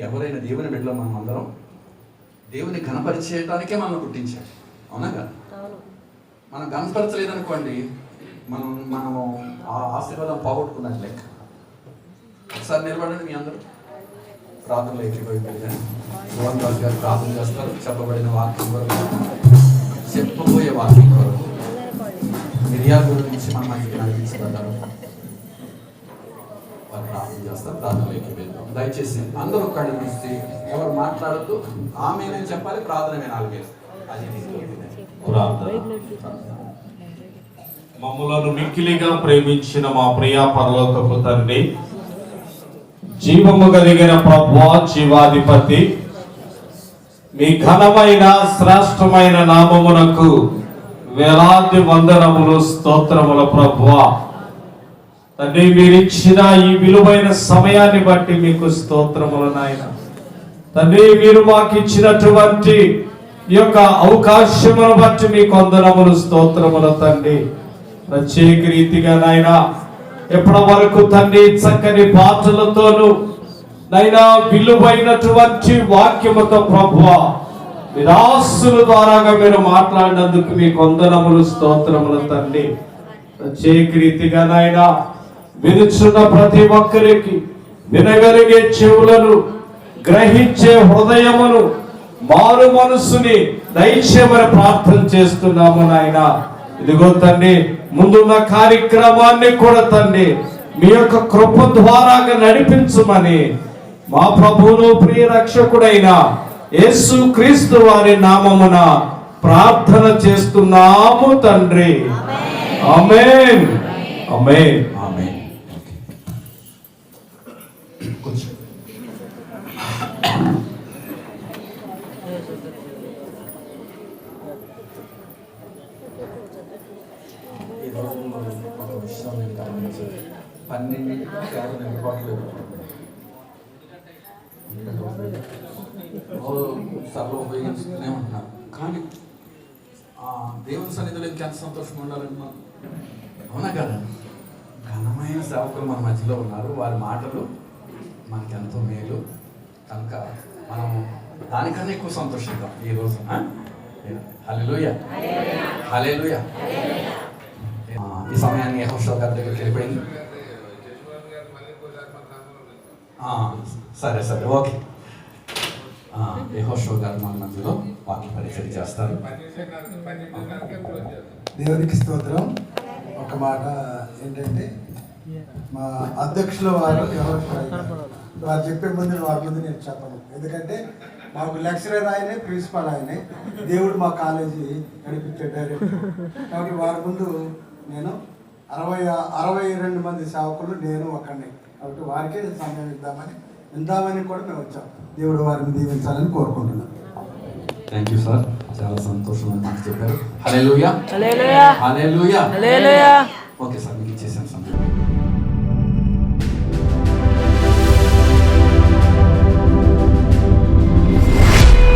ఎవరైనా దేవుని బిడ్డలో మనం అందరం దేవుని ఘనపరిచేయటానికే మనం పుట్టించాడు. అవునా కదా? మనం కనపరచలేదనుకోండి మనం మనము ఆ ఆశీర్వాదం పోగొట్టుకున్నట్టు లెక్క. ఒకసారి నిలబడండి మీ అందరూ. ప్రార్థనలో రాజు గారు ప్రార్థన చేస్తారు చెప్పబడిన వాక్యం కొరకు చెప్పబోయే వాక్యం కొరకు మిరియా గురించి మన మధ్యకి నడిపించబడ్డారు వారు ప్రార్థన చేస్తారు ప్రార్థనలోకి వెళ్తాం దయచేసి అందరూ ఒక్కడి చూసి ఎవరు మాట్లాడద్దు ఆమె చెప్పాలి ప్రార్థన వినాలి అది మమ్మలను మిక్కిలిగా ప్రేమించిన మా ప్రియా పరలోకపు తండ్రి జీవము కలిగిన ప్రభు జీవాధిపతి మీ ఘనమైన శ్రేష్టమైన నామమునకు వేలాది వందనములు స్తోత్రముల ప్రభువా. తండ్రి మీరు ఇచ్చిన ఈ విలువైన సమయాన్ని బట్టి మీకు స్తోత్రములు నాయన. తండ్రి మీరు మాకు ఇచ్చినటువంటి ఈ యొక్క అవకాశమును బట్టి మీ కొందరములు స్తోత్రములు తండ్రి. ప్రత్యేక రీతిగా నాయన ఎప్పటి వరకు తండ్రి చక్కని పాటలతోనూ నైనా విలువైనటువంటి వాక్యముతో ప్రభువ విరాసుల ద్వారాగా మీరు మాట్లాడినందుకు మీ కొందనములు స్తోత్రములు తండ్రి. ప్రత్యేక రీతిగా నాయనా వినుచున్న ప్రతి ఒక్కరికి వినగలిగే చెవులను గ్రహించే హృదయమును మారు మనసుని దయచేయమని ప్రార్థన చేస్తున్నాము నాయన. ఇదిగో తండ్రి ముందున్న కార్యక్రమాన్ని కూడా తండ్రి మీ యొక్క కృప ద్వారాగా నడిపించమని మా ప్రభువును ప్రియ రక్షకుడైన యేసు క్రీస్తు వారి నామమున ప్రార్థన చేస్తున్నాము తండ్రి. ఆమేన్. ఆమేన్. ఈ రోజుల్లో ఒక విషయం సభలో ఉపయోగించుకునే ఉంటున్నారు కానీ ఆ దేవుని సన్నిధిలో ఇంకెంత సంతోషంగా ఉండాలండి మనం. అవునా కదా? ఘనమైన సేవకులు మన మధ్యలో ఉన్నారు. వారి మాటలు మనకెంతో మేలు. కనుక మనం దానికన్నా ఎక్కువ సంతోషిద్దాం ఈ రోజు హలెలుయ హలెలుయ ఈ సమయాన్ని యెహోషువ గారి దగ్గరికి వెళ్ళిపోయింది. ఆ, సరే సరే ఓకే. యహోషో గారు మన మధ్యలో వాక్య పరిచయం చేస్తారు. దేవునికి స్తోత్రం. ఒక మాట ఏంటంటే మా అధ్యక్షుల వారు ఎవరు వారు చెప్పే ముందు వారి ముందు నేను చెప్పను. ఎందుకంటే మాకు లెక్చరర్ ఆయనే ప్రిన్సిపాల్ ఆయనే. దేవుడు మా కాలేజీ నడిపించే డైరెక్టర్ కాబట్టి వారి ముందు నేను అరవై అరవై రెండు మంది సేవకులు నేను ఒకడిని కాబట్టి వారికే సమయం ఇద్దామని ఇందామని కూడా మేము వచ్చాం. దేవుడు వారిని దీవించాలని కోరుకుంటున్నాం. థ్యాంక్ యూ సార్ చాలా సంతోషం అని మాకు చెప్పారు. Hallelujah hallelujah hallelujah hallelujah okay sir మీకు ఇచ్చేసాను సమయం